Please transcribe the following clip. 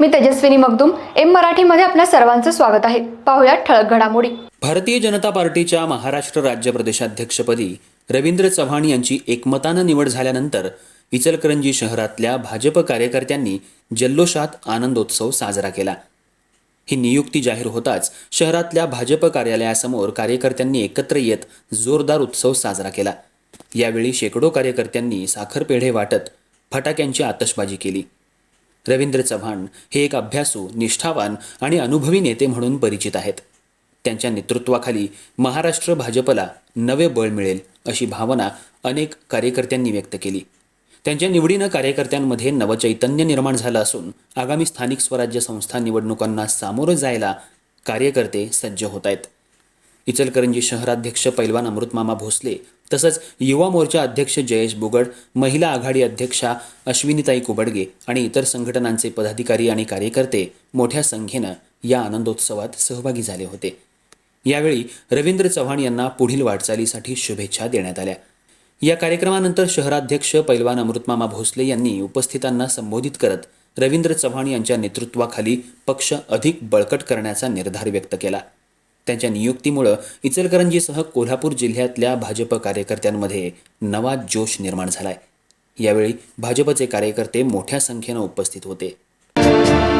मी Tejaswini Magdum M मराठीमध्ये आपल्या सर्वांचं स्वागत आहे. पाहुयात ठळक घडामोडी. भारतीय जनता पार्टीच्या महाराष्ट्र राज्य प्रदेशाध्यक्षपदी रवींद्र चव्हाण यांची एकमतानं निवड झाल्यानंतर इचलकरंजी शहरातल्या भाजप कार्यकर्त्यांनी जल्लोषात आनंदोत्सव साजरा केला. ही नियुक्ती जाहीर होताच शहरातल्या भाजप कार्यालयासमोर कार्यकर्त्यांनी एकत्र येत जोरदार उत्सव साजरा केला. यावेळी शेकडो कार्यकर्त्यांनी साखरपेढे वाटत फटाक्यांची आतषबाजी केली. रवींद्र चव्हाण हे एक अभ्यासू निष्ठावान आणि अनुभवी नेते म्हणून परिचित आहेत. त्यांच्या नेतृत्वाखाली महाराष्ट्र भाजपला नवे बळ मिळेल अशी भावना अनेक कार्यकर्त्यांनी व्यक्त केली. त्यांच्या निवडीनं कार्यकर्त्यांमध्ये नवचैतन्य निर्माण झालं असून आगामी स्थानिक स्वराज्य संस्था निवडणुकांना सामोरं जायला कार्यकर्ते सज्ज होत आहेत. इचलकरंजी शहराध्यक्ष पैलवान अमृतमामा भोसले तसंच युवा मोर्चा अध्यक्ष जयेश बुगड महिला आघाडी अध्यक्षा अश्विनीताई कुबडगे आणि इतर संघटनांचे पदाधिकारी आणि कार्यकर्ते मोठ्या संख्येनं या आनंदोत्सवात सहभागी झाले होते. यावेळी रवींद्र चव्हाण यांना पुढील वाटचालीसाठी शुभेच्छा देण्यात आल्या. या कार्यक्रमानंतर शहराध्यक्ष पैलवान अमृतमामा भोसले यांनी उपस्थितांना संबोधित करत रवींद्र चव्हाण यांच्या नेतृत्वाखाली पक्ष अधिक बळकट करण्याचा निर्धार व्यक्त केला. त्यांच्या नियुक्तीमुळं इचलकरंजीसह कोल्हापूर जिल्ह्यातल्या भाजप कार्यकर्त्यांमध्ये नवा जोश निर्माण झालाय. यावेळी भाजपचे कार्यकर्ते मोठ्या संख्येनं उपस्थित होते.